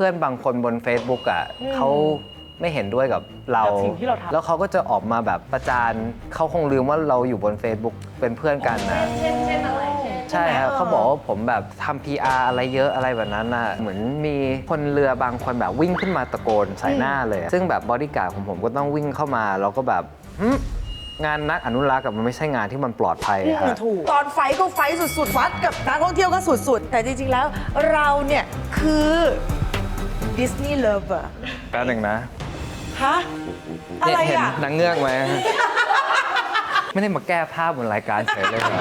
พื่อนบางคนบน Facebook อะเขาไม่เห็นด้วยกับเรา กับสิ่งที่เราทำ แล้วเขาก็จะออกมาแบบประจานเขาคงลืมว่าเราอยู่บน Facebook เป็นเพื่อนกันนะ เช่นเช่นอะไรเช่น ใช่ครับเขาบอกว่าผมแบบทำ PR อะไรเยอะอะไรแบบนั้นน่ะเหมือนมีคนเรือบางคนแบบวิ่งขึ้นมาตะโกนใส่หน้าเลยซึ่งแบบบอดี้การ์ดของผมก็ต้องวิ่งเข้ามา แล้วก็แบบหึงานนักอนุรักษ์อะมันไม่ใช่งานที่มันปลอดภัยอะครับถูกตอนไฟท์ก็ไฟท์สุดๆฟัดกับนักท่องเที่ยวก็สุดๆ แต่จริงๆแล้วเราเนี่ยคือ ดิสนีย์เลิฟเวอร์แป๊บหนึ่งนะฮะ อะไรเห็นอะนางเงือกไหม ไม่ได้มาแก้ภาพบนรายการเฉยเลยเหรอ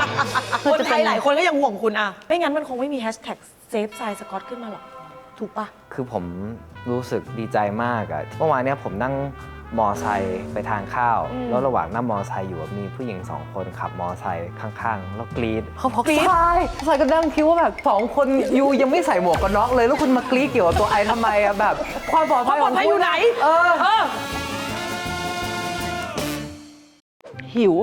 คนไทยหลายคนก็ยังห่วงคุณอะ ไม่งั้นมันคงไม่มีแฮชแท็กเซฟไซสกอตขึ้นมาหรอก ถูกปะ คือผมรู้สึกดีใจมากอะเมื่อวานเนี้ยผมนั่ง มอไซค์ไปทานข้าวแล้วระหว่างนั่งมอไซค์อยู่อะมีผู้หญิงสองคนขับมอไซค์ข้างๆ แล้วกรีดเขาบอกกรีดใช่ใส่ก็นั่งคิดว่าแบบสองคนยูยังไม่ใส่หมวกกันน็อกเลย แล้วคุณมากรีดเกี่ยวกับตัวไอทำไมอะแบบ ความปลอดภัยของความปลอดภัยคุณอยู่ไหน เออ เออหิว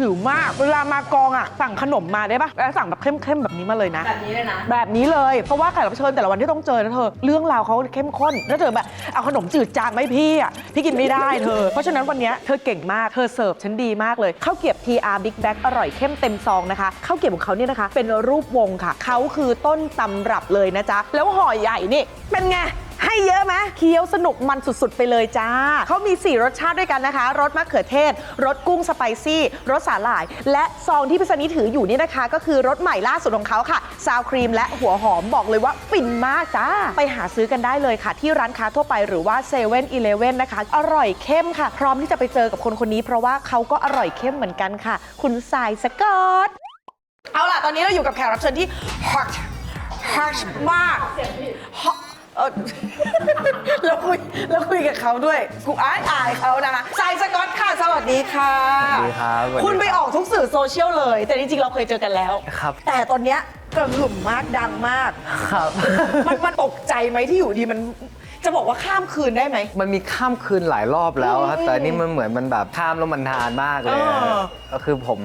หิวมาก เวลามากองอะ สั่งขนมมาได้ปะแล้วสั่งแบบเข้มๆแบบนี้มาเลยนะ แบบนี้เลยนะ แบบนี้เลย เพราะว่าแขกรับเชิญแต่ละวันที่ต้องเจอนะเธอ เรื่องราวเขาเข้มข้น แล้วเธอแบบเอาขนมจืดจานไหมาให้พี่อะ พี่กินไม่ได้เธอ เพราะฉะนั้นวันเนี้ยเธอเก่งมาก เธอเสิร์ฟฉันดีมากเลย ข้าวเกรียบ TR Big Bag อร่อยเข้มเต็มซองนะคะ ข้าวเกรียบของเขาเนี่ยนะคะ เป็นรูปวงค่ะ เขาคือต้นตำรับเลยนะจ๊ะ แล้วห่อใหญ่นี่ เป็นไง ให้เยอะไหมเคี้ยวสนุกมันสุดๆ ไปเลยจ้า เขามี 4 รสชาติด้วยกันนะคะ รสมะเขือเทศ รสกุ้งสไปซี่ รสสาหร่าย และซองที่พิษณีถืออยู่นี่นะคะ ก็คือรสใหม่ล่าสุดของเขาค่ะ ซาวครีมและหัวหอมบอกเลยว่าฟินมากจ้า ไปหาซื้อกันได้เลยค่ะ ที่ร้านค้าทั่วไปหรือว่า7 e เ e ่ e อนะคะ อร่อยเข้มค่ะ พร้อมที่จะไปเจอกับคนคนนี้ เพราะว่าเขาก็อร่อยเข้มเหมือนกันค่ะ คุณสายสกอต เอาล่ะ ตอนนี้เราอยู่กับแขกรับเชิญที่ hot hot มาก hot เออ แล้วคุยแล้วคุยกับเขาด้วยกูอายอายเขานะคะสายสกอตค่ะ สวัสดีค่ะ สวัสดีครับสวัสดีคุณไปออกทุกสื่อโซเชียลเลย แต่จริงๆเราเคยเจอกันแล้ว ครับ แต่ตอนเนี้ยกระหึ่มมากดังมาก ครับ มันมันตกใจไหมที่อยู่ดีมัน จะบอกว่าข้ามคืนได้ไหม มันมีข้ามคืนหลายรอบแล้วครับอืมแต่อันนี่มันเหมือนมันแบบข้ามแล้วมันนานมากเลยอะเออก็คือผม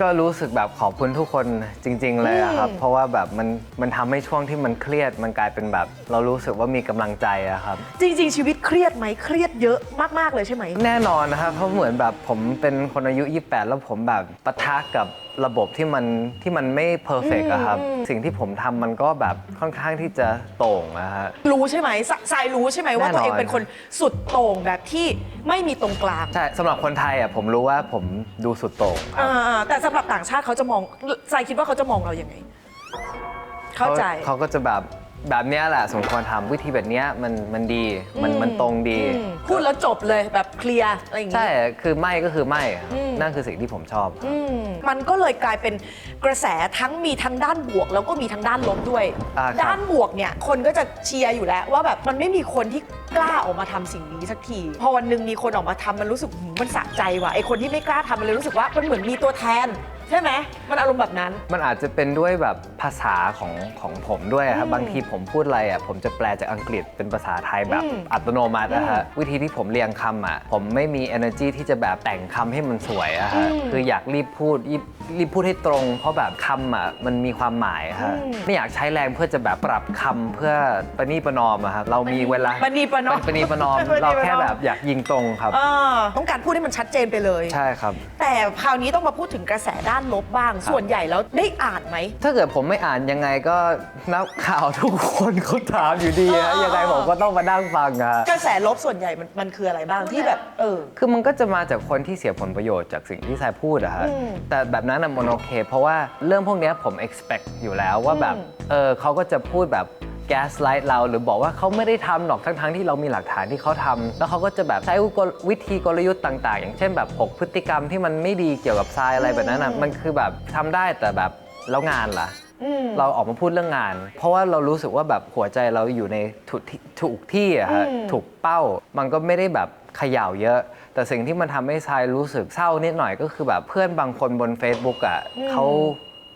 ก็รู้สึกแบบขอบคุณทุกคนจริง ๆ เลยอะครับ อืม เพราะว่าแบบมันมันทำให้ช่วงที่มันเครียดมันกลายเป็นแบบ เรารู้สึกว่ามีกำลังใจอะครับ จริง ๆ ชีวิตเครียดไหมเครียดเยอะมาก ๆ เลยใช่ไหม แน่นอนนะครับเพราะเหมือนแบบผมเป็นคนอายุ 28 แล้วผมแบบปะทะกับระบบที่มันที่มันไม่เพอร์เฟกอะครับ สิ่งที่ผมทำมันก็แบบค่อนข้างที่จะโต่งอะฮะ รู้ใช่ไหมสทรายรู้ใช่ไหมว่าแน่นอน ตัวเองเป็นคนสุดโต่งแบบที่ไม่มีตรงกลางใช่สำหรับคนไทยอะผมรู้ว่าผมดูสุดโต่งครับ อ่าแต่สำหรับต่างชาติเขาจะมองทรายคิดว่าเขาจะมองเราอย่างไง เข้าใจ เขาก็จะแบบ แบบเนี้ยแหละสมควรทำวิธีแบบเนี้ยมันมันดีมันอืมมันตรงดี อืมพูดแล้วจบเลยแบบเคลียร์อะไรอย่างงี้ ใช่คือไม่ก็คือไม่อะอืมนั่นคือสิ่งที่ผมชอบอืมมันก็เลยกลายเป็นกระแสทั้งมีทั้งด้านบวก แล้วก็มีทั้งด้านลบด้วย อ่าครับ ด้านบวกเนี่ยคนก็จะเชียร์อยู่แล้วว่าแบบมันไม่มีคนที่กล้าออกมาทำสิ่งนี้สักที พอวันหนึ่งมีคนออกมาทำมันรู้สึกหืมมันสะใจว่ะไอคนที่ไม่กล้าทำมันเลยรู้สึกว่ามันเหมือนมีตัวแทน ใช่ไหมมันอารมณ์แบบนั้น มันอาจจะเป็นด้วยแบบภาษาของของผมด้วยครับบางทีผมพูดอะไรอะผมจะแปลจากอังกฤษเป็นภาษาไทยแบบอืม อัตโนมัตินะฮะวิธีที่ผมเรียงคำอะผมไม่มี energy ที่จะแบบแต่งคำให้มันสวยอะฮะคืออยากรีบพูดรีบรีบพูดให้ตรง เพราะแบบคำอะมันมีความหมายฮะไม่อยากใช้แรงเพื่อจะแบบปรับคำเพื่อประนีประนอมอะครับเรามีเวลาปณีประนอมประนีประนอมประนีประนอม เราแค่แบบอยากยิงตรงครับ เออต้องการพูดให้มันชัดเจนไปเลย ใช่ครับ แต่คราวนี้ต้องมาพูดถึงกระแสด้านลบบ้าง ส่วนใหญ่แล้วได้อ่านไหม ถ้าเกิดผมไม่อ่านยังไงก็นักข่าวทุกคนเขาถามอยู่ดีฮะเออยังไงผมก็ต้องมานั่งฟังอะกระแสลบส่วนใหญ่มันมันคืออะไรบ้างที่แบบ เออ คือมันก็จะมาจากคนที่เสียผลประโยชน์จากสิ่งที่ทรายพูดอะฮะอืมแต่แบบนั้นอะมันโอเค เพราะว่าเรื่องพวกเนี้ยผม expect อยู่แล้วว่าแบบอืมเออเขาก็จะพูดแบบ gaslight เรา หรือบอกว่าเขาไม่ได้ทำหรอกทั้งๆที่เรามีหลักฐานที่เขาทำแล้วเขาก็จะแบบใช้วิธีกลยุทธ์ต่าง ๆ อย่างเช่นแบบ6พฤติกรรมที่มันไม่ดีเกี่ยวกับทรายอะไรแบบนั้นอะมันคือแบบทำได้แต่แบบแล้วงานล่ะ อืม เราออกมาพูดเรื่องงาน เพราะว่าเรารู้สึกว่าแบบหัวใจเราอยู่ในถูกที่ถูกที่อะฮะอืม ถูกเป้า มันก็ไม่ได้แบบเขย่าเยอะ แต่สิ่งที่มันทำให้ทรายรู้สึกเศร้านิดหน่อยก็คือแบบเพื่อนบางคนบน Facebook อะเขา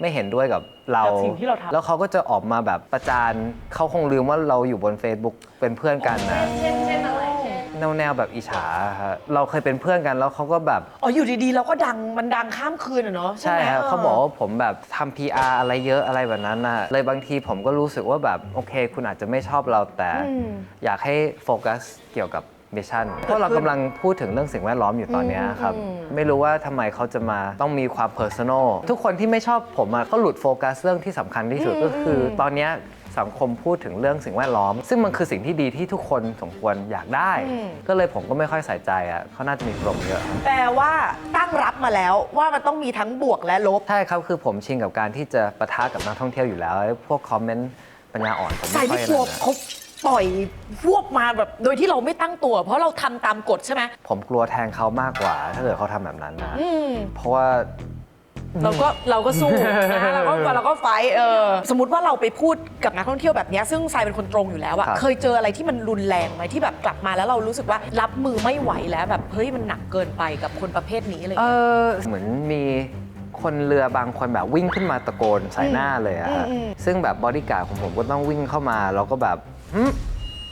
ไม่เห็นด้วยกับเรา กับสิ่งที่เราทำ แล้วเขาก็จะออกมาแบบประจานเขาคงลืมว่าเราอยู่บน Facebook เป็นเพื่อนกันนะเช่นเช่นอะไรเช่นแนวแนวแบบอิจฉาฮะเราเคยเป็นเพื่อนกันแล้วเขาก็แบบ อ๋ออยู่ดีๆ เราก็ดังมันดังข้ามคืนอะเนาะใช่ไหมครับเขาบอกว่าผมแบบทำ PR อะไรเยอะอะไรแบบนั้นนะเลยบางทีผมก็รู้สึกว่าแบบ โอเค คุณอาจจะไม่ชอบเราแต่อืมอยากให้โฟกัสเกี่ยวกับ มิชชั่นเพราะเรากำลังพูดถึงเรื่องสิ่งแวดล้อมอยู่ตอนเนี้ยครับ อืม ไม่รู้ว่าทำไมเขาจะมาต้องมีความเพอร์ซันอลทุกคนที่ไม่ชอบผมอะเขาหลุดโฟกัสเรื่องที่สำคัญที่สุดก็คืออตอนเนี้ยสังคมพูดถึงเรื่องสิ่งแวดล้อม ซึ่งมันคือสิ่งที่ดีที่ทุกคนสมควรอยากได้ก็เลยผมก็ไม่ค่อยใส่ใจอะเขาน่าจะมีปรมเยอะ แปลว่าตั้งรับมาแล้วว่ามันต้องมีทั้งบวกและลบ ใช่ครับ คือผมชินกับการที่จะปะทะกับนักท่องเที่ยวอยู่แล้วไอ้พวกคอมเมนต์ปัญญาอ่อนผมใส่ไม่ค่ไม่อยกลัวนั่นนะเขา ปล่อยพวกมาแบบโดยที่เราไม่ตั้งตัว เพราะเราทำตามกฎใช่ไหมผมกลัวแทนเขามากกว่า ถ้าเกิดเขาทำแบบนั้นนะ อืม เพราะว่า เราก็เราก็สู้นะเราก็เราก็ไฟท์เออสมมติว่าเราไปพูดกับนักท่องเที่ยวแบบเนี้ยซึ่งทรายเป็นคนตรงอยู่แล้วอะครับ เคยเจออะไรที่มันรุนแรงไหมที่แบบกลับมาแล้วเรารู้สึกว่ารับมือไม่ไหวแล้วแบบเฮ้ยมันหนักเกินไปกับคนประเภทนี้อะไรอย่างเอเงี้ยอเหมือนมีคนเรือบางคนแบบวิ่งขึ้นมาตะโกนใส่หน้าเลยอะฮะอืมอืม ซึ่งแบบบอดี้การ์ดของผมก็ต้องวิ่งเข้ามา แล้วก็แบบ หึ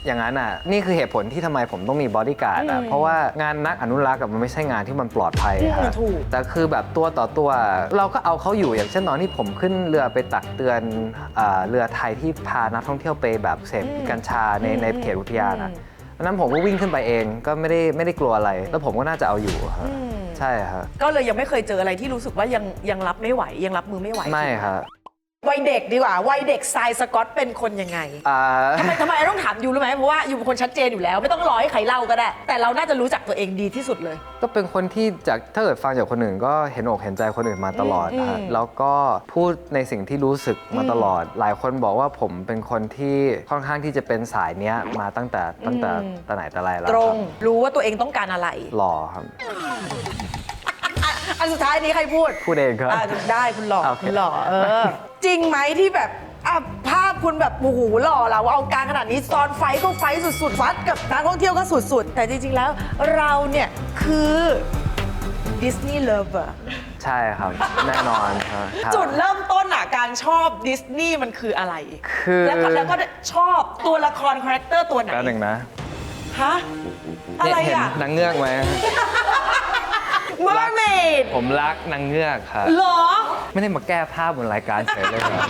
อย่างนั้นอะ นี่คือเหตุผลที่ทำไมผมต้องมีบอดี้การ์ดอะ เพราะว่างานนักอนุรักษ์อะมันไม่ใช่งานที่มันปลอดภัยอะอืฮะมถูก แต่คือแบบตัวต่อตัว เราก็เอาเขาอยู่อย่างเช่นตอนที่ผมขึ้นเรือไปตักเตือนเอ่อเรือไทยที่พานักท่องเที่ยวไปแบบเสพกัญชาในในเขตอุทยานอะอันนั้นผมก็วิ่งขึ้นไปเองก็ไม่ได้ไม่ได้กลัวอะไร แล้วผมก็น่าจะเอาอยู่ฮะใช่ครับก็เลยยังไม่เคยเจออะไรที่รู้สึกว่ายังยังรับไม่ไหวยังรับมือไม่ไหว ไม่ครับ วัยเด็กดีกว่าวัยเด็กทรายสกอตเป็นคนยังไงอ่าทำไมทำไมต้องถามยูรู้ไหมเพราะว่ายูเป็นคนชัดเจนอยู่แล้ว ไม่ต้องรอให้ใครเล่าก็ได้ แต่เราน่าจะรู้จักตัวเองดีที่สุดเลย ก็เป็นคนที่จากถ้าเกิดฟังจากคนอื่นก็เห็นอกเห็นใจคนอื่นมาตลอดอืมฮะอืมแล้วก็พูดในสิ่งที่รู้สึกมาตลอด หลายคนบอกว่าผมเป็นคนที่ค่อนข้างที่จะเป็นสายเนี้ยมาตั้งแต่ตั้งแต่แต่ไหนแต่ไรแล้วตรงคบรู้ว่าตัวเองต้องการอะไร หล่อครับ อะอันสุดท้ายนี้ใครพูดพูดเองครับอะได้คุณหล่อโอเค คุณหล่อเออ จริงไหมที่แบบอะภาพคุณแบบโอ้โหหล่อเราเอาการขนาดนี้ตอนไฟก็ไฟสุดๆฟัดกับนักท่องเที่ยวก็สุดๆ แต่จริง ๆ แล้วเราเนี่ยคือดิสนีย์เลิฟเวอร์ใช่ครับ แน่นอนครับครับจุดเริ่มต้นอะการชอบดิสนีย์มันคืออะไร คือแล้วก็แล้วก็ชอบตัวละครคาแรคเตอร์ตัวไหนแป๊บหนึ่งนะฮะอะไรเห็นอะ นางเงือกไหม Mermaid ผมรักนางเงือกครับเหรอไม่ได้มาแก้ภาพบนรายการเฉยเลยครับ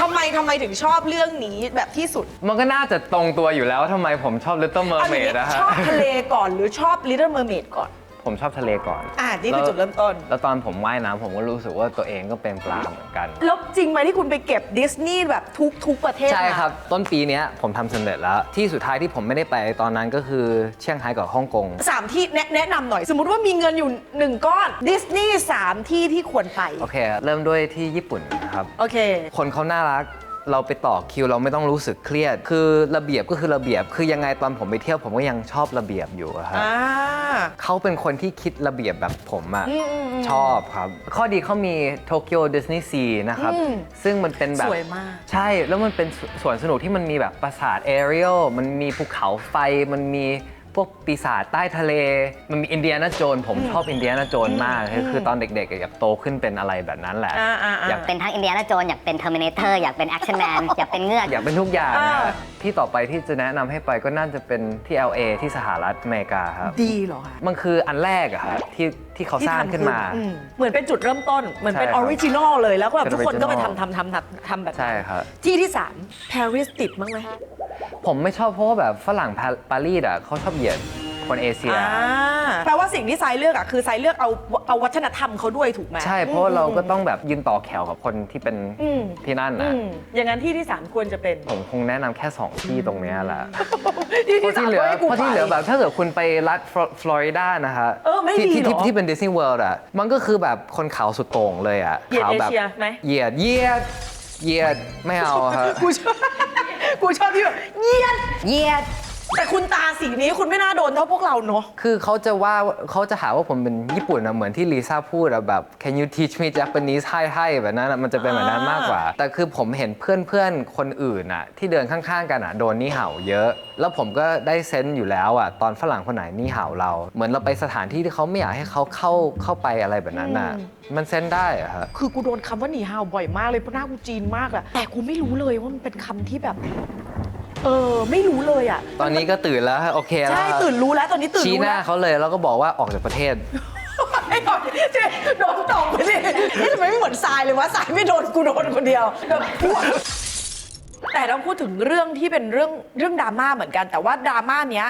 ทำไมทำไมถึงชอบเรื่องนี้แบบที่สุดมันก็น่าจะตรงตัวอยู่แล้วทำไมผมชอบ Little อันนี้ Mermaid นะฮะ ชอบทะเลก่อนหรือชอบ Little Mermaid ก่อน ผมชอบทะเลก่อนอ่านี่คือจุดเริ่มต้น แล้วตอนผมว่ายน้ำผมก็รู้สึกว่าตัวเองก็เป็นปลาเหมือนกัน แล้วจริงไหมที่คุณไปเก็บดิสนีย์แบบทุกทุกประเทศใช่มาครับ ต้นปีเนี้ยผมทำสำเร็จแล้ว ที่สุดท้ายที่ผมไม่ได้ไปตอนนั้นก็คือเชียงไฮ้กับฮ่องกง สามที่แนะแนะนำหน่อย สมมติว่ามีเงินอยู่หนึ่งก้อนดิสนีย์สามที่ที่ควรไป โอเค เริ่มด้วยที่ญี่ปุ่นครับ โอเค คนเขาน่ารัก เราไปต่อคิวเราไม่ต้องรู้สึกเครียด คือระเบียบก็คือระเบียบ คือยังไงตอนผมไปเที่ยวผมก็ยังชอบระเบียบอยู่อะครับ อ่า เขาเป็นคนที่คิดระเบียบแบบผมอะอืมอืมอืมชอบครับ ข้อดีเขามีโตเกียวดิสนีย์ซีนะครับ อืมซึ่งมันเป็นแบบสวยมาก ใช่แล้วมันเป็นสสวนสนุกที่มันมีแบบปราสาทแอเรียลมันมีภูเขาไฟมันมี พวกปีศาจใต้ทะเล มันมีอินเดียนาโจน ผมชอบอินเดียนาโจนมากคือคือตอนเด็กๆอยากโตขึ้นเป็นอะไรแบบนั้นแหละ อ่าอ่าอ่า อยากเป็นทั้งอินเดียนาโจนอยากเป็นเทอร์มินเตอร์อยากเป็นแอคชั่นแมน อยากเป็นเงือก อยากเป็นทุกอย่างอ่านะที่ต่อไปที่จะแนะนำให้ไปก็น่าจะเป็นที่ LA ที่สหรัฐอเมริกาครับ ดีเหรอคะมันคืออันแรกอะครับที่ที่เขาสร้างขึ้นมา อืเหมือนเป็นจุดเริ่มต้น เหมือนเป็นใช่อครับอริจินอลเลยแล้วก็แบบเป็นทุกคนก็ไป original ทำทำทำทำทำแบบนั้นใช่ครับ ที่ที่สามปารีสติดมั้งไหม ผมไม่ชอบเพราะว่าแบบฝรั่งปาปารีสอะเขาชอบเหยียดคนเอเชีย อ่าแปลว่าสิ่งที่ไซเลือกอะคือไซเลือกเอาเอาวัฒนธรรมเขาด้วยถูกไหมใช่เพราะว่าเราก็ต้องแบบยืนต่อแถวกับคนที่เป็นอืมที่นั่นอืนะมอย่างนั้นที่ที่สามควรจะเป็น ผมคงแนะนำแค่ 2 ที่ตรงเนี้ยแหละที่เพที่ราะสามที่เหลือก็ให้กูเพราะที่เหลือไป แบบถ้าเกิดคุณไปรัฐฟลอฟลอริดานะฮะเออไม่ที่ดีที่เหรอที่ที่เป็นดิสนีย์เวิลด์อะมันก็คือแบบคนขาวสุดโต่งเลยอะเหยียดขาวแบบเอเชียไหม เหยียดเหยียด เหยียดไม่เอาฮะกูชอบกูชอบที่แบบเยียดเยียด แต่คุณตาสีนี้คุณไม่น่าโดนเท่าพวกเราเนอะคือเขาจะว่าเขาจะหาว่าผมเป็นญี่ปุ่นอะเหมือนที่ลิซ่าพูดอะแบบ can you teach me Japanese ให้ให้แบบนั้นอะมันจะเป็นแบบนั้นมากกว่า แต่คือผมเห็นเพื่อนเพื่อนๆ คนอื่นอะที่เดินข้างๆ กันอะโดนนี่เห่าเยอะ แล้วผมก็ได้เซนส์อยู่แล้วอะตอนฝรั่งคนไหนนี่เห่าเรา เหมือนเราไปสถานที่ที่เขาไม่อยากให้เขาเข้าเข้าไปอะไรแบบนั้นอะมันเซนส์ได้อะฮะคือกูโดนคำว่าหนีห่าวบ่อยมากเลยเพราะหน้ากูจีนมากอะแต่กูไม่รู้เลยว่ามันเป็นคำที่แบบ เออ ไม่รู้เลยอะ ตอนนี้ก็ตื่นแล้วโอเคแล้วใช่ตื่นรู้แล้วตอนนี้ตื่นชี้รู้หน้าแล้วเขาเลยแล้วก็บอกว่าออกจากประเทศ ไอ้หน่อยเจ๊โดนตบไปสินี่ทำไมไม่เหมือนทรายเลยวะทรายไม่โดนกูโดนคนเดียวแบบพวกแต่ต้องพูดถึงเรื่องที่เป็นเรื่องเรื่องดราม่าเหมือนกัน แต่ว่าดราม่าเนี้ย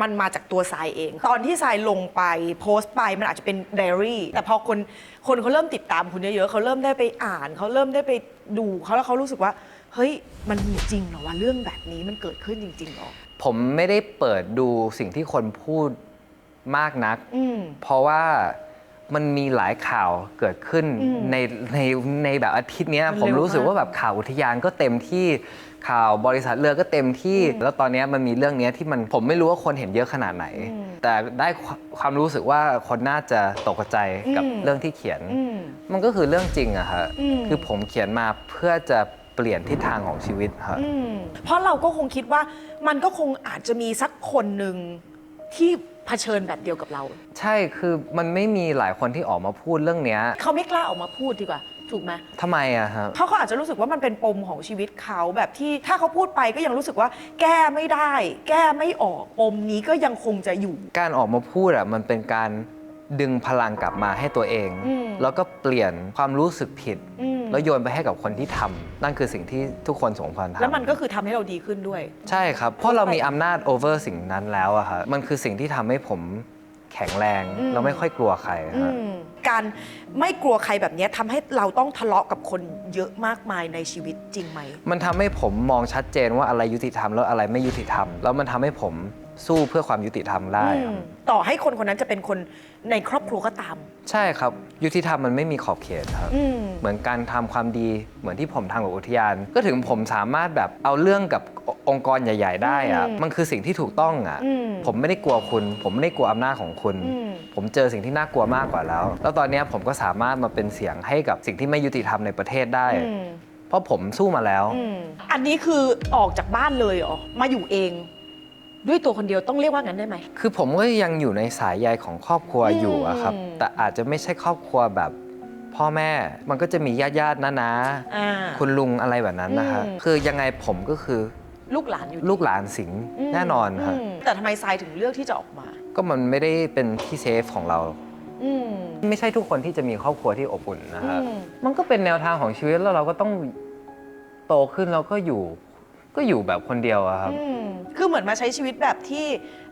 มันมาจากตัวทรายเอง ตอนที่ทรายลงไปโพสต์ไปมันอาจจะเป็นไดอารี่ แต่พอคนคนเขาเริ่มติดตามคุณเยอะๆเขาเริ่มได้ไปอ่านเขาเริ่มได้ไปดูเขาแล้วเขารู้สึกว่า เฮ้ยมันมีจริงเหรอว่าเรื่องแบบนี้มันเกิดขึ้นจริงๆเหรอ ผมไม่ได้เปิดดูสิ่งที่คนพูดมากนัก อืม เพราะว่ามันมีหลายข่าวเกิดขึ้นอืมในในในแบบอาทิตย์เนี้ยมันผมเร็วรู้สึกมากว่าแบบข่าวอุทยานก็เต็มที่ข่าวบริษัทเรือก็เต็มที่ แล้วตอนเนี้ยมันมีเรื่องเนี้ยที่มันผมไม่รู้ว่าคนเห็นเยอะขนาดไหน อืมแต่ได้ความความรู้สึกว่าคนน่าจะตกใจกับอืม เรื่องที่เขียน อืม มันก็คือเรื่องจริงอะฮะอืม คือผมเขียนมาเพื่อจะ เปลี่ยนทิศทางของชีวิตฮะอืมเพราะเราก็คงคิดว่ามันก็คงอาจจะมีสักคนหนึ่งที่เผชิญแบบเดียวกับเรา ใช่คือมันไม่มีหลายคนที่ออกมาพูดเรื่องเนี้ยเขาไม่กล้าออกมาพูดดีกว่า ถูกไหมทำไมอะฮะเพราะเขาอาจจะรู้สึกว่ามันเป็นปมของชีวิตเขาแบบที่ถ้าเขาพูดไปก็ยังรู้สึกว่า แก้ไม่ได้ แก้ไม่ออกปมนี้ก็ยังคงจะอยู่ การออกมาพูดอะมันเป็นการดึงพลังกลับมาให้ตัวเอง อืม แล้วก็เปลี่ยนความรู้สึกผิด อืม แล้วโยนไปให้กับคนที่ทำนั่นคือสิ่งที่ทุกคนสมควรทำแล้วมันก็คือทำให้เราดีขึ้นด้วย ใช่ครับ เพราะเรามีอำนาจ over สิ่งนั้นแล้วอะครับมันคือสิ่งที่ทำให้ผมแข็งแรงอืมเราไม่ค่อยกลัวใครอืฮะมการไม่กลัวใครแบบเนี้ยทำให้เราต้องทะเลาะกับคนเยอะมากมายในชีวิตจริงไหม มันทำให้ผมมองชัดเจนว่าอะไรยุติธรรมแล้วอะไรไม่ยุติธรรม แล้วมันทำให้ผม สู้เพื่อความยุติธรรมได้ครับอืมต่อให้คนคนนั้นจะเป็นคนในครอบครัวก็ตาม ใช่ครับ ยุติธรรมมันไม่มีขอบเขตครับ อืม เหมือนการทำความดีเหมือนที่ผมทำกับอุทยาน ก็ถึงผมสามารถแบบเอาเรื่องกับองค์กรใหญ่ ๆ ได้อะอืมมันคือสิ่งที่ถูกต้องอะอืมผมไม่ได้กลัวคุณ ผมไม่ได้กลัวอำนาจของคุณ อืม ผมเจอสิ่งที่น่ากลัวมากกว่าแล้ว แล้วตอนเนี้ยผมก็สามารถมาเป็นเสียงให้กับสิ่งที่ไม่ยุติธรรมในประเทศได้ อืมเพราะผมสู้มาแล้ว อืมอันนี้คือออกจากบ้านเลยเหรอมาอยู่เอง ด้วยตัวคนเดียวต้องเรียกว่างั้นได้ไหม คือผมก็ยังอยู่ในสายใยของครอบครัวอืม อยู่อะครับอืมแต่อาจจะไม่ใช่ครอบครัวแบบ พ่อแม่ มันก็จะมีญาติญาติๆนะนะอ่า คุณลุงอะไรแบบนั้นนะฮะอืม คือยังไงผมก็คือลูกหลานอยู่ลูกหลานสิงห์มแน่นอนครับ มแต่ทำไมทรายถึงเลือกที่จะออกมา ก็มันไม่ได้เป็นที่เซฟของเรา อืมไม่ใช่ทุกคนที่จะมีครอบครัวที่อบอุ่นนะอืฮะมมันก็เป็นแนวทางของชีวิตแล้วเราก็ต้องโตขึ้นเราก็อยู่ ก็อยู่แบบคนเดียวอะครับ อืมคือเหมือนมาใช้ชีวิตแบบที่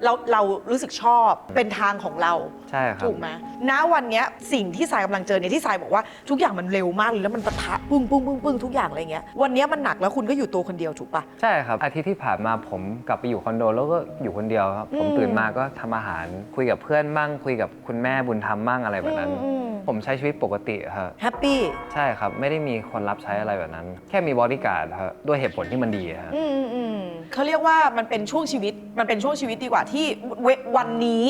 เราเรารู้สึกชอบเป็นทางของเรา ใช่ครับ ถูกไหมณวันเนี้ยสิ่งที่สายกำลังเจอเนี่ยที่สายบอกว่าทุกอย่างมันเร็วมากเลยแล้วมันปะทะปึ้งปึ้งปึ้งปึ้งทุกอย่างอะไรเงี้ยวันเนี้ยมันหนักแล้วคุณก็อยู่ตัวคนเดียวถูกปะ ใช่ครับ อาทิตย์ที่ผ่านมาผมกลับไปอยู่คอนโดแล้วก็อยู่คนเดียวครับ ผมอืม ตื่นมาก็ทำอาหารคุยกับเพื่อนมั่ง คุยกับคุณแม่บุญธรรมมั่งอะไรแบบนั้น อืม ผมใช้ชีวิตปกติครับแฮปปี้ใช่ครับ ไม่ได้มีคนรับใช้อะไรแบบนั้น แค่มีบอดี้การ์ดครับด้วยเหตุผลที่มันดีครับอืมอืมอืมเขาเรียกว่ามันเป็นช่วงชีวิตมันเป็นช่วงชีวิตดีกว่าที่เววันนี้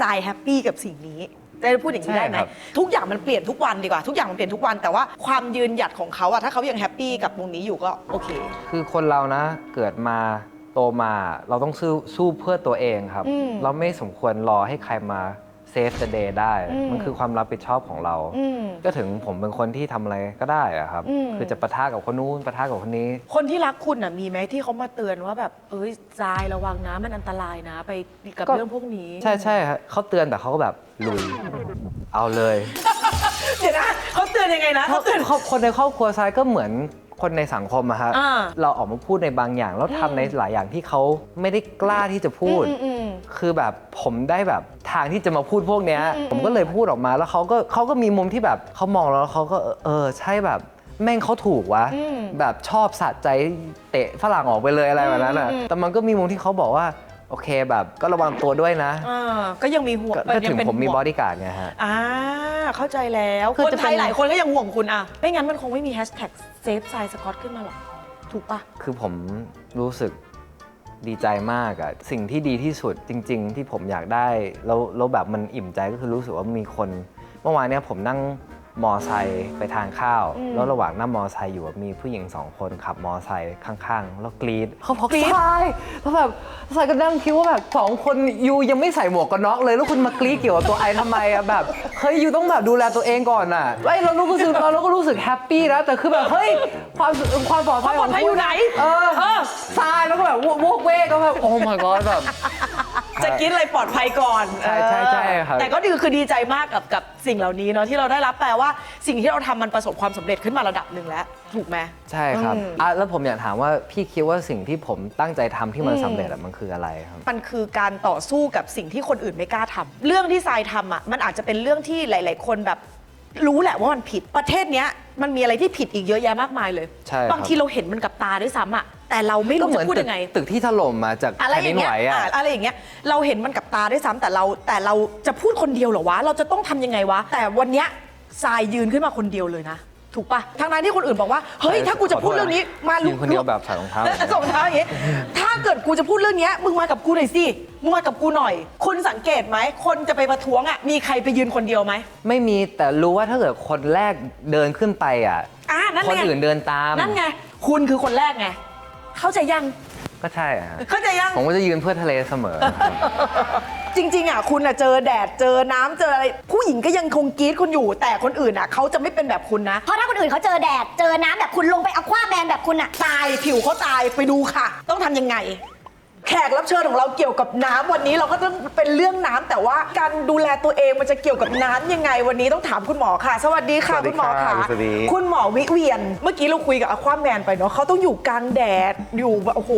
ทรายแฮปปี้กับสิ่งนี้จะพูดอย่างนี้ได้ไหมใช่ครับ ทุกอย่างมันเปลี่ยนทุกวันดีกว่า ทุกอย่างมันเปลี่ยนทุกวันแต่ว่าความยืนหยัดของเขาอะถ้าเขายังแฮปปี้กับตรงนี้อยู่ก็โอเค คือคนเรานะเกิดมาโตมาเราต้องสู้สู้เพื่อตัวเองครับ อืม เราไม่สมควรรอให้ใครมา เซฟ the day ได้ อืม มันคือความรับผิดชอบของเรา อืม ก็ถึงผมเป็นคนที่ทำอะไรก็ได้อะครับ อืม คือจะปะทะกับคนนู้นปะทะกับคนนี้ คนที่รักคุณน่ะมีไหมที่เขามาเตือนว่าแบบเอ้ยทรายระวังนะมันอันตรายนะ ไปกับก็ เรื่องพวกนี้ใช่ใช่ครับเขาเตือนแต่เขาก็แบบลุย เอาเลย เดี๋ยวนะเขาเตือนยังไงนะเขาเตือน ครอบคนในครอบครัวทรายก็เหมือน คนในสังคมอะฮะอ่า เราออกมาพูดในบางอย่าง แล้วอืมทำในหลายอย่างที่เขาไม่ได้กล้าที่จะพูด อืมอืม คือแบบผมได้แบบทางที่จะมาพูดพวกเนี้ยอืมผมก็เลยพูดออกมาแล้วเขาก็เขาก็มีมุมที่แบบเขามองแล้วเขาก็เออเออใช่แบบแม่งเขาถูกวะอืมแบบชอบสะใจเตะฝรั่งออกไปเลยอะไรแบบนั้นอะอืมอืมแต่มันก็มีมุมที่เขาบอกว่า โอเคแบบก็ระวังตัวด้วยนะอ่าก็ยังมีห่วงก็ก็ถึงยัเป็นผมมีห่วบอดี้การ์ดไงฮะอ่าเข้าใจแล้วคือคนจะไทเป็ยนหลายคนก็ยังห่วงคุณอะไม่งั้นมันคงไม่มีแฮชแท็กเซฟไซสกอตขึ้นมาหรอกถูกปะ คือผมรู้สึกดีใจมากอะสิ่งที่ดีที่สุดจริง ๆ ที่ผมอยากได้แล้วแล้วแบบมันอิ่มใจก็คือรู้สึกว่ามีคน เมื่อวานเนี้ยผมนั่ง มอไซค์ไปทานข้าวแล้วระหว่างนั่งมอไซค์อยู่อะมีผู้หญิงสองคนขับมอไซค์ข้างๆ แล้วกรีดเขาบอกกรี๊ดทรายแล้วแบบทรายก็นั่งคิดว่าแบบสองคนยูยังไม่ใส่หมวกกันน็อกเลย แล้วคุณมากรีดเกี่ยวกับตัวไอทำไมอะแบบเฮ้ยยูต้องแบบดูแลตัวเองก่อนอะไอยเรารู้สึกเราก็รู้สึกแฮปปี้นะแต่คือแบบเฮ้ยความความปลอดภัยความปลอดภัยอยู่ไหน เออ เออ ทรายแล้วก็แบบโวกเวกก็แบบโอ้ my god แบบ จะกินอะไรปลอดภัยก่อนใช่ใช่ใช่ครับ แต่ก็ดีคือดีใจมากกับกับสิ่งเหล่านี้เนาะที่เราได้รับแปลว่าสิ่งที่เราทำมันประสบความสำเร็จขึ้นมาระดับหนึ่งแล้ว ถูกไหม ใช่ครับอืม อะแล้วผมอยากถามว่าพี่คิดว่าสิ่งที่ผมตั้งใจทำที่มันอืมสำเร็จอะมันคืออะไรครับ มันคือการต่อสู้กับสิ่งที่คนอื่นไม่กล้าทำเรื่องที่ทรายทำอะมันอาจจะเป็นเรื่องที่หลาย ๆ คนแบบ รู้แหละว่ามันผิดประเทศเนี้ยมันมีอะไรที่ผิดอีกเยอะแยะมากมายเลย ใช่ครับ บางทีเราเห็นมันกับตาด้วยซ้ำอะแต่เราไม่ก็รู้เหมืจะอนพูดตึกยังไง ตึกที่ถล่มมาจากอะไรแผ่นอดิย่านงไหเงี้วยอะอะอะไรอย่างเงี้ยเราเห็นมันกับตาด้วยซ้ำแต่เราแต่เราจะพูดคนเดียวเหรอวะ เราจะต้องทำยังไงวะ แต่วันเนี้ยทรายยืนขึ้นมาคนเดียวเลยนะ ถูกปะทั้งนั้นที่คนอื่นบอกว่า เฮ้ย ถ้ากูจะพูดเรื่องนี้ มายืนคนเดียวแบบใส่รองเท้าเออส่งเท้าอย่างงี้ ถ้าเกิดกูจะพูดเรื่องเนี้ยมึงมากับกูหน่อยสิ มึงมากับกูหน่อย คุณสังเกตไหม คนจะไปประท้วงอะ มีใครไปยืนคนเดียวไหม ไม่มีแต่รู้ว่าถ้าเกิดคนแรกเดินขึ้นไปอะ อ่านั่นคนไงอื่นเดินตาม นั่นไง คุณคือคนแรกไง เข้าใจยัง ก็ใช่อะฮะเข้าใจยัง ผมก็จะยืนเพื่อทะเลเสมอ จริง ๆ อะ คุณอะ เจอแดดเจอน้ำเจออะไร ผู้หญิงก็ยังคงกรี๊ดคุณอยู่ แต่คนอื่นอะเขาจะไม่เป็นแบบคุณนะ เพราะถ้าคนอื่นเขาเจอแดด เจอน้ำแบบคุณลงไปเอาคว้าแมนแบบคุณอะ ตายผิวเขาตายไปดูค่ะ ต้องทำยังไง แขกรับเชิญของเราเกี่ยวกับน้ำวันนี้เราก็ต้องเป็นเรื่องน้ำแต่ว่าการดูแลตัวเองมันจะเกี่ยวกับน้ำยังไงวันนี้ต้องถามคุณหมอค่ะ สวัสดีค่ะสวัสดีคุณหมอค่ะครับสวัสดี คุณหมอวิเวียน เมื่อกี้เราคุยกับอควาแมนไปเนาะเขาต้องอยู่กลางแดดอยู่แบบโอ้โห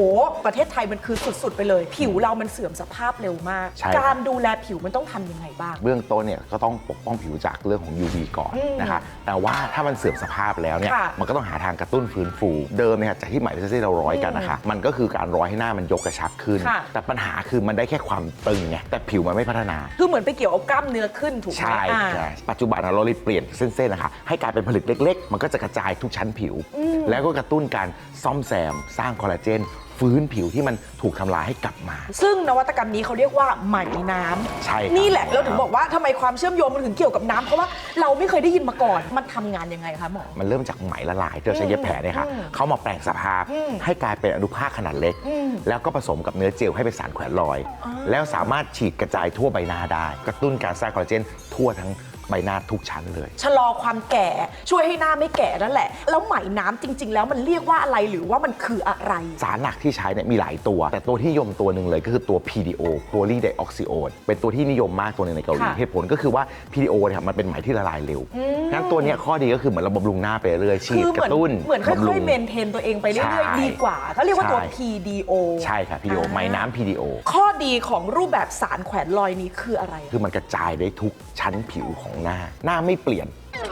ประเทศไทยมันคือสุด ๆ ไปเลย ผิวเรามันเสื่อมสภาพเร็วมาก ใช่ครับ การดูแลผิวมันต้องทำยังไงบ้าง เบื้องต้นเนี่ยก็ต้องปกป้องผิวจากเรื่องของ UV ก่อนนะคะ แต่ว่าถ้ามันเสื่อมสภาพแล้วเนี่ย ค่ะมันก็ต้องหาทางกระตุ้นฟื้นฟู เดิมเนี่ยจากที่ไหมายที่เราร้อยกันนะคะ มันก็คือการร้อยให้หน้ามันยกกระชับขึ้น ค่ะ แต่ปัญหาคือมันได้แค่ความตึงไงแต่ผิวมันไม่พัฒนา คือเหมือนไปเกี่ยวกับกล้ามเนื้อขึ้นถูกไหมใช่อ่า ใช่ปัจจุบันนะเราเลยเปลี่ยนเส้นๆนะคะให้กลายเป็นผลึกเล็ก ๆ มันก็จะกระจายทุกชั้นผิว แล้วก็กระตุ้นการซ่อมแซมสร้างคอลลาเจน ฟื้นผิวที่มันถูกทำลายให้กลับมา ซึ่งนวัตกรรมนี้เขาเรียกว่าไหมน้ำใช่ครับนี่แหละเราถึงบอกว่าทำไมความเชื่อมโยงมันถึงเกี่ยวกับน้ำเพราะว่าเราไม่เคยได้ยินมาก่อน มันทำงานยังไงคะหมอ มันเริ่มจากไหมละลายที่เราใช้เย็บแผลเนี่ยค่ะเขามาแปลงสภาพอืมให้กลายเป็นอนุภาคขนาดเล็กอืมแล้วก็ผสมกับเนื้อเจลให้เป็นสารแขวนลอย แล้วสามารถฉีดกระจายทั่วใบหน้าได้ กระตุ้นการสร้างคอลลาเจนทั่วทั้งใบหน้าทุกชั้นเลย ชะลอความแก่ ช่วยให้หน้าไม่แก่นั่นแหละ แล้วไหมน้ำจริง ๆ แล้วมันเรียกว่าอะไรหรือว่ามันคืออะไร สารหลักที่ใช้เนี่ยมีหลายตัว แต่ตัวที่นิยมตัวหนึ่งเลยก็คือตัว PDO Polydioxyone เป็นตัวที่นิยมมากตัวหนึ่งในเกาหลีค่ะเหตุผลก็คือว่า PDO เนี่ยมันเป็นไหมที่ละลายเร็วงั้นตัวเนี้ยข้อดีก็คือเหมือนเราบำรุงหน้าไปเรื่อยๆฉีคืดอกเหมือนระตุ้นเหมือนค่บำรุอยงๆเมนเทนตัวเองไปเรื่ใช่อยๆดีกว่าเขาเรียกว่าตัวใช่ PDO ใช่ค่ะ PDO ไหมน้ำ PDO ข้อดีของรูปแบบสารแขวนลอยนี้คืออะไร คือมันกระจายได้ทุกชั้นผิวของหน้า หน้าไม่เปลี่ยน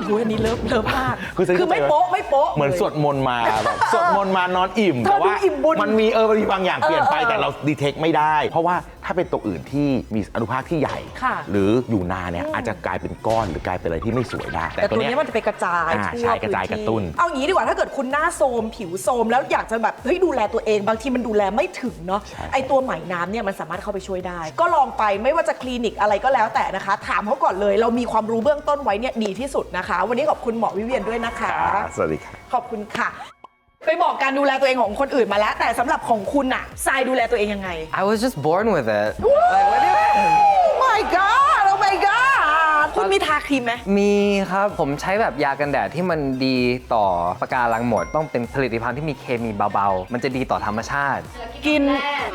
ดูอันนี้เลิฟเลิฟมากคือจะคือไม่โป๊ะไม่โป๊ะเหมือนลย สวดมนต์มาแบบสวดมนต์มานอนอิ่ม เธอแต่ว่าดูอิ่มบุญมันมีเออมันมีบางอย่างเปลี่ยนไปเออเออแต่เราดีเทคไม่ได้ เพราะว่าถ้าเป็นตัวอื่นที่มีอนุภาคที่ใหญ่ ค่ะหรืออยู่นานเนี่ยอาจจะกลายเป็นก้อนหรือกลายเป็นอะไรที่ไม่สวยได้แต่ตัวนี้มันจะไปกระจายอ่าทั่วใช่กระจายพื้กระตุ้น เอางี้ดีกว่าถ้าเกิดคุณหน้าโทรมผิวโทรมแล้วอยากจะแบบเฮ้ยดูแลตัวเองบางทีมันดูแลไม่ถึงเนาะใช่ ไอตัวไหมน้ำเนี่ยมันสามารถเข้าไปช่วยได้ ก็ลองไปไม่ว่าจะคลินิกอะไรก็แล้วแต่นะคะ ถามเขาก่อนเลย เรามีความรู้เบื้องต้นไว้เนี่ยดีที่สุดนะคะ วันนี้ขอบคุณหมอวิเวียนด้วยนะคะอ่าสวัสดีครับ ขอบคุณค่ะ ไปบอกการดูแลตัวเองของคนอื่นมาแล้ว แต่สำหรับของคุณอะทรายดูแลตัวเองยังไง I was just born with it Like, what do you mean? Oh my god Oh my god คุณมีทาครีมไหม มีครับ ผมใช้แบบยากันแดดที่มันดีต่อปะการังหมด ต้องเป็นผลิตภัณฑ์ที่มีเคมีเบาๆ มันจะดีต่อธรรมชาติกิน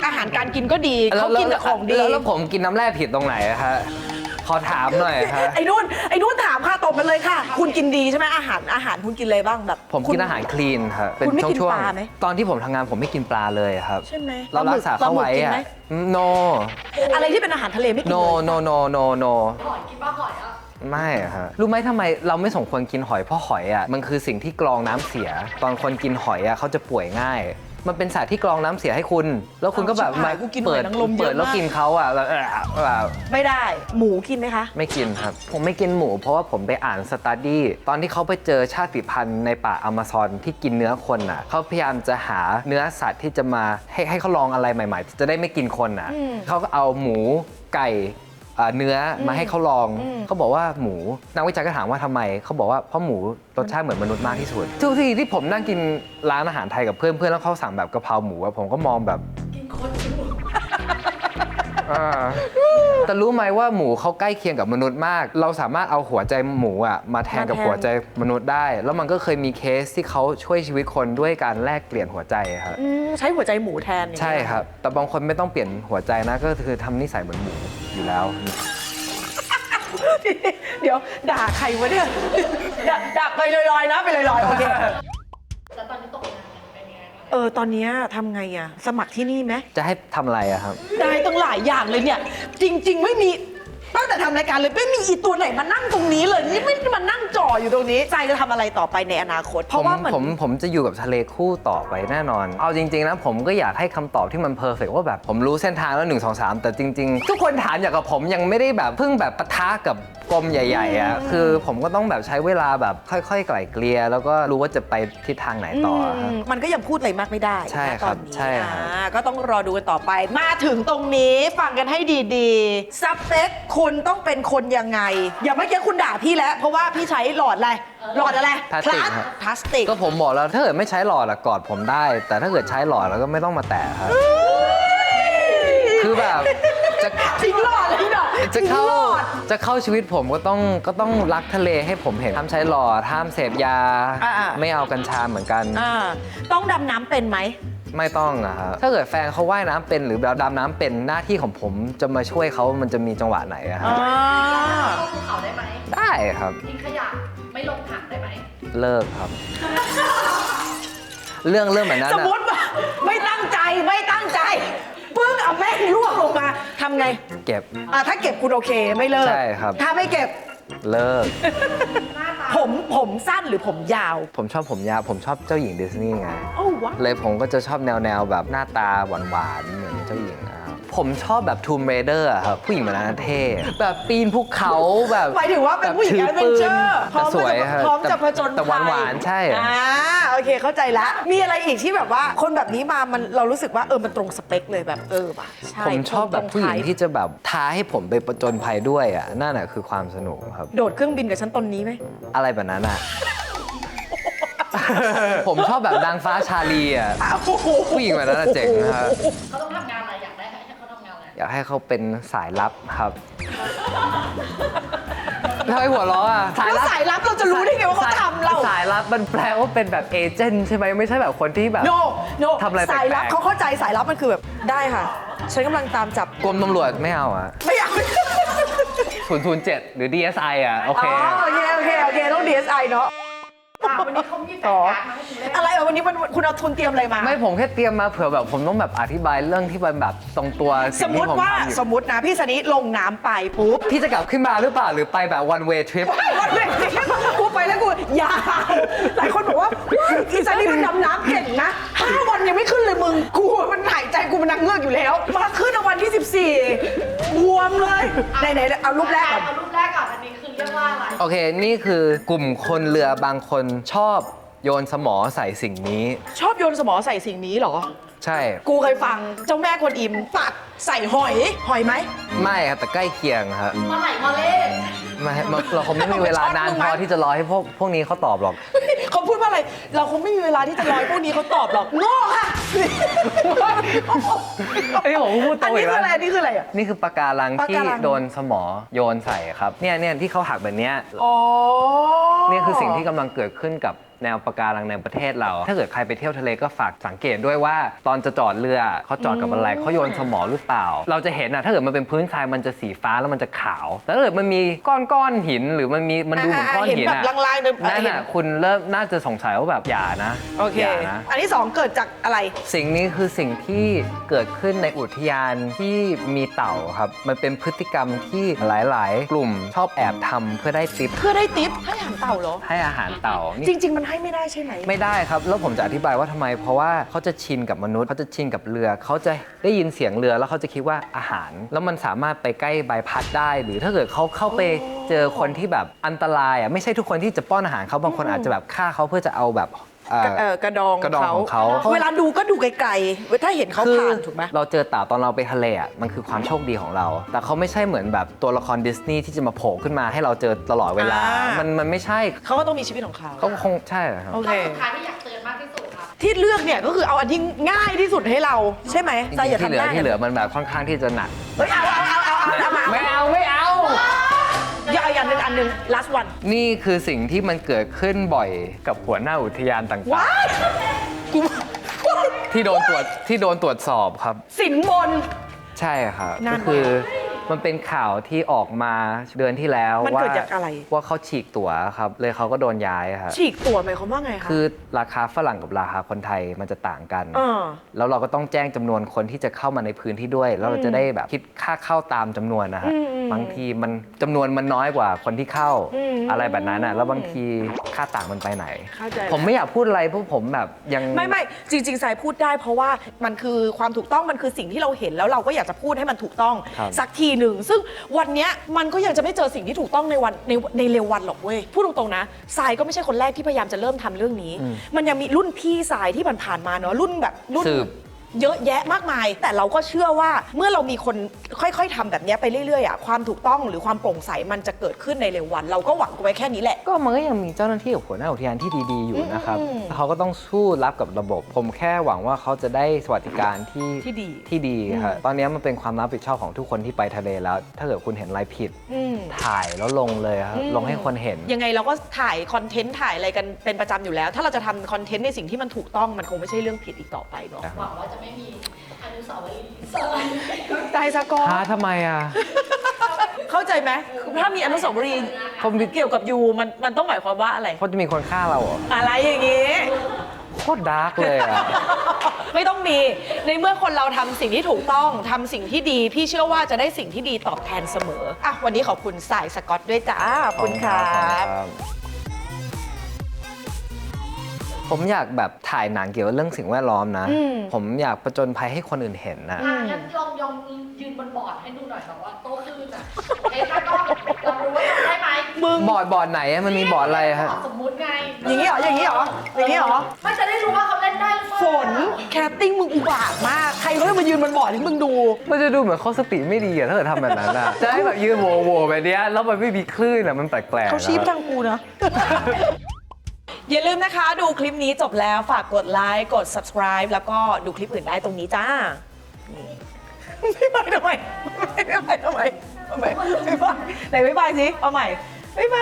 อาหารการกินก็ดี เขากินแต่ของดี แล้วแล้วผมกินน้ำแร่ผิดตรงไหนอะฮะ ขอถามหน่อยฮะไอ้นุ่นไอ้นุ่นถามค่ะตอบมาเลยค่ะ คุณกินดีใช่ไหมอาหารอาหารคุณกินอะไรบ้างแบบผมคุณกินอาหารคลีนครับเป็นคุณไม่กินช่วงปลาไหม ๆตอนที่ผมทำงานผมไม่กินปลาเลยครับ ใช่ไหมเรารักษาเข้าไว้ปลาหมึกกินอะไหม no อะไรที่เป็นอาหารทะเลไม่กิน no เลย no no no no ไม่อะฮะรู้ไหมทำไมเราไม่สมควรกินหอยเพราะหอยอะมันคือสิ่งที่กรองน้ำเสีย ตอนคนกินหอยอะเขาจะป่วยง่าย มันเป็นสารที่กรองน้ำเสียให้คุณ แล้วคุณก็แบบเอาชิบหายกูกินหอยเปิดนางรมเยอะเปิดแล้วมาก กินเขาอะแบบเอ่อแบบไม่ได้ หมูกินไหมคะ ไม่กินครับ ผมไม่กินหมูเพราะว่าผมไปอ่านสต u d ดี้ตอนที่เขาไปเจอชาติพันธุ์ในป่าอเมซอนที่กินเนื้อคนอะเขาพยายามจะหาเนื้อสัตว์ที่จะมาให้ให้เขาลองอะไรใหม่ ๆ จะได้ไม่กินคนอะเขาก็เอาหมูไก่ อ่าเนื้อมาให้เขาลองเขาบอกว่าหมูนักวิจัยก็ถามว่าทำไม เขาบอกว่าเพราะหมูรสชาติเหมือนมนุษย์มากที่สุด ทุกทีที่ผมนั่งกินร้านอาหารไทยกับเพื่อนเพื่อนแล้วเขาสั่งแบบกะเพราหมูอะผมก็มองแบบอ่าแต่รู้ไหมว่าหมูเขาใกล้เคียงกับมนุษย์มาก เราสามารถเอาหัวใจหมูอะมาแทนกับมาแทน หัวใจมนุษย์ได้ แล้วมันก็เคยมีเคสที่เขาช่วยชีวิตคนด้วยการแลกเปลี่ยนหัวใจครับ อืมใช้หัวใจหมูแทนอย่างเงี้ยใช่ครับ แต่บางคนไม่ต้องเปลี่ยนหัวใจนะ ก็คือทำนิสัยเหมือนหมู อยู่แล้ว เดี๋ยวด่าใครวะเนี่ยด่าด่าไปลอยๆนะไปลอยๆโอเคแล้วตอนนี้ตกงานเป็นยังไงบ้างเออตอนเนี้ยทำไงอะสมัครที่นี่ไหมจะให้ทำอะไรอะครับได้ตั้งหลายอย่างเลยเนี่ย จริง ๆ ไม่มี ตั้งแต่ทำรายการเลยไม่มีอีตัวไหนมานั่งตรงนี้เลยนี่ไม่มานั่งจ่ออยู่ตรงนี้ใจจะทำอะไรต่อไปในอนาคต เพผราะมว่าเหมือน ผมผมจะอยู่กับทะเลคู่ต่อไปแน่นอน เอาจริงๆนะผมก็อยากให้คำตอบที่มันเพอร์เฟกว่าแบบผมรู้เส้นทางแล้ว1 2 3แต่จริง ๆ ทุกคนถามอย่างกับผมยังไม่ได้แบบเพิ่งแบบปะทะกับ กรมใหญ่ๆอะคือผมก็ต้องแบบใช้เวลาแบบค่อยๆไกล่เกลี่ยแล้วก็รู้ว่าจะไปทิศทางไหนต่อครับ มมันก็ยังพูดอะไรมากไม่ได้ใช่นะครับตอนนี้ใช่ครับ อ่าก็ต้องรอดูกันต่อไป มาถึงตรงนี้ฟังกันให้ดีๆสเปคคุณต้องเป็นคนยังไง อย่าเมื่อกี้คุณด่าพี่แล้ว เพราะว่าพี่ใช้หลอดอะไร หลอดอะไรพลาสติกครับ พลาสติก ก็ผมบอกแล้วถ้าเกิดไม่ใช้หลอดอะกอดผมได้ แต่ถ้าเกิดใช้หลอดแล้วก็ไม่ต้องมาแตะครับ คือแบบจะทิ้งหลอดเลยพี่ดอก จะเข้าทิ้งหลอดจะเข้าชีวิตผมก็ต้องก็ต้องรักทะเลให้ผมเห็นห้ามใช้หลอดห้ามเสพยา อ่าๆ ไม่เอากัญชาเหมือนกัน อ่าต้องดำน้ำเป็นไหม ไม่ต้องอะครับถ้าเกิดแฟนเขาว่ายน้ำเป็นหรือแบบดำน้ำเป็นหน้าที่ของผมจะมาช่วยเขามันจะมีจังหวะไหนอะครับอ่าเข้าภูเขาได้ไหมได้ครับ ทิ้งขยะไม่ลงถังได้ไหม เลิกครับ เรื่องเรื่องแบบนั้นสมอะ มติว่าไม่ตั้งใจไม่ตั้งใจปึ้งเอาแม่งล่วงลงมา ทำไงเก็บ อ่าถ้าเก็บคุณโอเคไม่เลิกใช่ครับ ถ้าไม่เก็บเลิก ผมผมสั้นหรือผมยาว ผมชอบผมยาว ผมชอบเจ้าหญิงดิสนีย์ไง โอ้วะเลยผมก็จะชอบแนวแนวๆแบบหน้าตาหวานๆเหมือนเจ้าหญิงนะครับ ผมชอบแบบ Tomb Raider อะครับผู้หญิงแบบนั้นเท่แบบปีนภูเขาแบบหมายถึงว่าเป็นผู้หญิงแบแอบดเวถืนปืเจอร์พร้แต่อมสวยจะครับพร้อมจะผจญแต่หภัวายนหวานๆใช่อะอ่าโอเคเข้าใจละมีอะไรอีกที่แบบว่าคนแบบนี้มามันเรารู้สึกว่าเออมันตรงสเปคเลยแบบเออว่ะใช่ผมชอบแบบผู้หญิงตรงที่จะแบบท้าให้ผมไปประจนภัยด้วยอะนั่นแหะคือความสนุกครับ โดดเครื่องบินกับฉันตอนนี้ไหมอะไรแบบนั้นอะผมชอบแบบนางฟ้าชาลีอะผู้หญิงแบบนั้นอะเจ๋งนะครับเขาต้องทำงาน อะไรอยากให้เขาเป็นสายลับครับทำไมหัวเราะอะแล้วสายลับเราจะรู้ได้ไงว่าเขาทำเรา สายลับมันแปลว่าเป็นแบบเอเจนต์ใช่ไหมไม่ใช่แบบคนที่แบบโนโนทำอะไรแปลกๆ สายลับเขาเข้าใจสายลับมันคือแบบได้ค่ะ ฉันกำลังตามจับกรมตำรวจไม่เอาอะไม่อยาก007 หรือ DSI อะ โออ๋เคอโอเคโอเคโอเคต้อง DSI เนาะอะ วันนี้เขามีแฟนการ์ดมาให้คุณเล่นอะไรอะวันนี้มันคุณเอาทุนเตรียมอะไรมา ไม่ผมแค่เตรียมมาเผื่อแบบผมต้องแบบอธิบายเรื่องที่มันแบบตรงตัวสสิ่มงมที่ติผมว่าทำอยู่สมมตินะพี่สนิลงน้ำไปปุ๊บพี่จะกลับขึ้นมาหรือเปล่าหรือไปแบบ one way trip วันเด็กกูไปแล้วกูยาวหลายคนบอกว่าพี่สนิมันดำน้ำเก่งนะห้าวันยังไม่ขึ้นเลยมึงกูมันหายใจกูมันนังเงือกอยู่แล้ว มาขึ้นเอาวันที่ 14บวมเลยไหนๆเอารูปแรกก่อน เอารูปแรกก่อนอันนี้คือ เรียกว่าอะไร โอเค นี่คือกลุ่มคนเรือบางคนชอบโยนสมอใส่สิ่งนี้ ชอบโยนสมอใส่สิ่งนี้เหรอ ใช่ กูเคยฟังเจ้าแม่กวนอิมตัดใส่หอย หอยไหมไม่ครับแต่ใกล้เคียงครับมาไหลมาเล่นไม่มันเราคงไม่มีเวลานานพอที่จะรอให้พวกพวกนี้เขาตอบหรอก เขาพูดว่าอะไร เราคงไม่มีเวลาที่จะรอให้พวกนี้เขาตอบหรอกโง่ค่ะ เอ้ยผมพูดตอัรนงนี้อีกคือแล้วอะไรอันนี้คืออะไรอะ นี่คือปะการังปะที่การัง โดนสมอโยนใส่ครับ เนี่ยเนี่ยที่เขาหักแบบเนี้ย อ๋อนี่คือสิ่งที่กำลังเกิดขึ้นกับ แนวปะการังในประเทศเรา ถ้าเกิดใครไปเที่ยวทะเลก็ฝากสังเกตด้วยว่าตอนจะจอดเรือเขาจอดกับอะไรเขาโยนสมอหรือเปล่า เราจะเห็นนะถ้าเกิดมันเป็นพื้นทรายมันจะสีฟ้าแล้วมันจะขาวแต่ถ้าเกิดมันมีก้อนก้อนๆหินหรือมันมีมันดูเหมือนก้อนเห็นหินแบบอะลางๆเดินนั่นเห็นน่ะคุณเริ่มน่าจะสงสัยว่าแบบอย่านะโอเค ย่านะ อันที่สองเกิดจากอะไร สิ่งนี้คือสิ่งที่เกิดขึ้นในอุทยานที่มีเต่าครับ มันเป็นพฤติกรรมที่หลาย ๆ กลุ่มชอบแอบทำเพื่อได้ติปเพื่อได้ติปให้อาหารเต่าเหรอ ให้อาหารเต่านี่จริง ๆ มันให้ไม่ได้ใช่ไหม ไม่ได้ครับ แล้วผมจะอธิบายว่าทำไม เพราะว่าเขาจะชินกับมนุษย์เขาจะชินกับเรือ เขาจะได้ยินเสียงเรือแล้วเขาจะคิดว่าอาหาร แล้วมันสามารถไปใกล้ใบพัดได้ หรือถ้าเกิดเขาเข้าไปเจอคนที่แบบอันตรายอะไม่ใช่ทุกคนที่จะป้อนอาหารเขาบางคนอาจจะแบบฆ่าเขาเพื่อจะเอาแบบ อ่าเอ่อกระดองกระดองของเขา เวลาดูก็ดูไกลๆ ถ้าเห็นเขาคือผ่านถูกไหม เราเจอเต่าตอนเราไปทะเลอะมันคือความโชคดีของเรา แต่เขาไม่ใช่เหมือนแบบตัวละครดิสนีย์ที่จะมาโผล่ขึ้นมาให้เราเจอตลอดเวลา อ่ามั มันมันไม่ใช่เขาก็ต้องมีชีวิตของเขาเขาคงใช่เหรอครับ โอเค สุดท้ายที่อยากเตือนมากที่สุดครับ ที่เลือกเนี่ยก็คือเอาอันที่ง่ายที่สุดให้เราใช่ไหมจใจอย่าริงๆที่เหลือทำได้ที่เหลือมันแบบค่อนข้างที่จะหนัก เฮ้ยเอาเอาเอาเอาเอาเอามา ไม่เอา ไม่เอา อย่าเอาอย่างหนึ่งอันหนึ่ง last one นี่คือสิ่งที่มันเกิดขึ้นบ่อยกับหัวหน้าอุทยานต่างว้ายกูๆ ที่โดนตรวจที่โดนตรวจสอบครับ สินบน ใช่ครับนั่ก็นคือ มันเป็นข่าวที่ออกมาเดือนที่แล้วมันว่าเกิดจากอะไร ว่าเขาฉีกตั๋วครับ เลยเขาก็โดนย้ายครับฉีกตัวหมายความว่าไงคะ คือราคาฝรั่งกับราคาคนไทยมันจะต่างกันเออแล้วเราก็ต้องแจ้งจำนวนคนที่จะเข้ามาในพื้นที่ด้วย แล้วเราจะได้แบบคิดค่าเข้าตามจำนวนนะฮะอืมอืมบางทีมันจำนวนมันน้อยกว่าคนที่เข้าอืมอะไรแบบนั้นอะแล้วบางทีค่าต่างมันไปไหน เข้าใจ ผมไม่อยากพูดอะไรเพราะผมแบบยัง ไม่ไม่จริงๆสายพูดได้เพราะว่ามันคือความถูกต้องมันคือสิ่งที่เราเห็นแล้วเราก็อยากจะพูดให้มันถูกต้อง ครับ สักทีหนึ่งซึ่งวันเนี้ยมันก็ยังจะไม่เจอสิ่งที่ถูกต้องในวันในในเร็ววันหรอกเว้ยพูดตรงๆนะสายก็ไม่ใช่คนแรกที่พยายามจะเริ่มทำเรื่องนี้ มันยังมีรุ่นพี่สายที่ผ่านๆมาเนาะรุ่นแบบรุ่นสืบ เยอะแยะมากมาย แต่เราก็เชื่อว่าเมื่อเรามีคนค่อย ๆทำแบบเนี้ยไปเรื่อยๆอะความถูกต้องหรือความโปร่งใสมันจะเกิดขึ้นในเร็ววัน เราก็หวังไว้แค่นี้แหละ ก็มันก็ยังมีเจ้าหน้าที่กับหัวหน้าอุทยานที่ดีๆอยู่นะครับ อืม เขาก็ต้องสู้รับกับระบบ ผมแค่หวังว่าเขาจะได้สวัสดิการที่ที่ดี ที่ดีครับตอนนี้มันเป็นความรับผิดชอบของทุกคนที่ไปทะเลแล้ว ถ้าเกิดคุณเห็นอะไรผิด อืม ถ่ายแล้วลงเลยครับ อืม ลงให้คนเห็น ยังไงเราก็ถ่ายคอนเทนต์ถ่ายอะไรกันเป็นประจำอยู่แล้ว ถ้าเราจะทำคอนเทนต์ในสิ่งที่มันถูกต้องมันคงไม่ใช่เรื่องผิดอีกต่อไปเนาะ หวังว่าจะไม่มีอนุสาวรีย์สไลด์ใจสะกอฮะทำไมอะ เข้าใจไหมถ้ามีอนุสาวรีย์ผมเกี่ยวกับยูมันมันต้องหมายความว่าอะไรเพราะจะมีคนฆ่าเราเหรออะไรอย่างงี้ โคตรดาร์กเลยอะ ไม่ต้องมี ในเมื่อคนเราทำสิ่งที่ถูกต้องทำสิ่งที่ดี พี่เชื่อว่าจะได้สิ่งที่ดีตอบแทนเสมอ อะ วันนี้ขอบคุณสายสกอตด้วยจ้าขอบคุณครับ ผมอยากแบบถ่ายหนังเกี่ยวกับเรื่องสิ่งแวดล้อมนะ อืม ผมอยากประจนภัยให้คนอื่นเห็นนะอะงั้นลองยองยืนบนบอร์ดให้ดูหน่อยแบบว่าโตขึ้นอะเอ๊ะถ้าก็ลองดูว่าทำได้ไหมมึง บอร์ดบอร์ดไหนอะมันมีบอร์ดอะไรฮะบร์ดสมมุติไงอย่างนี้เหรออย่างนี้เหรออย่างนี้เหรอมันจะได้รู้ว่าเขาเล่นได้หรือเปล่าฝนแคสติ้งมึงอุบาทมาก ใครก็จะมายืนบนบอร์ดให้มึงดู มันจะดูเหมือนเขาสติไม่ดีอะถ้าเกิดทำแบบนั้นอะจะให้แบบยืนโวโวแบบเนี้ยแล้วมันไม่มีคลื่นอะมันแปลกๆเขาชี้ไปนะทางกูนะ อย่าลืมนะคะดูคลิปนี้จบแล้วฝากกดไลค์กด subscribe แล้วก็ดูคลิปอื่นได้ตรงนี้จ้านี่ไม่ไปทำไมไม่ไปทำไมทำไมไม่ไปไหนไม่ไปสิเอาใหม่ไม่ไป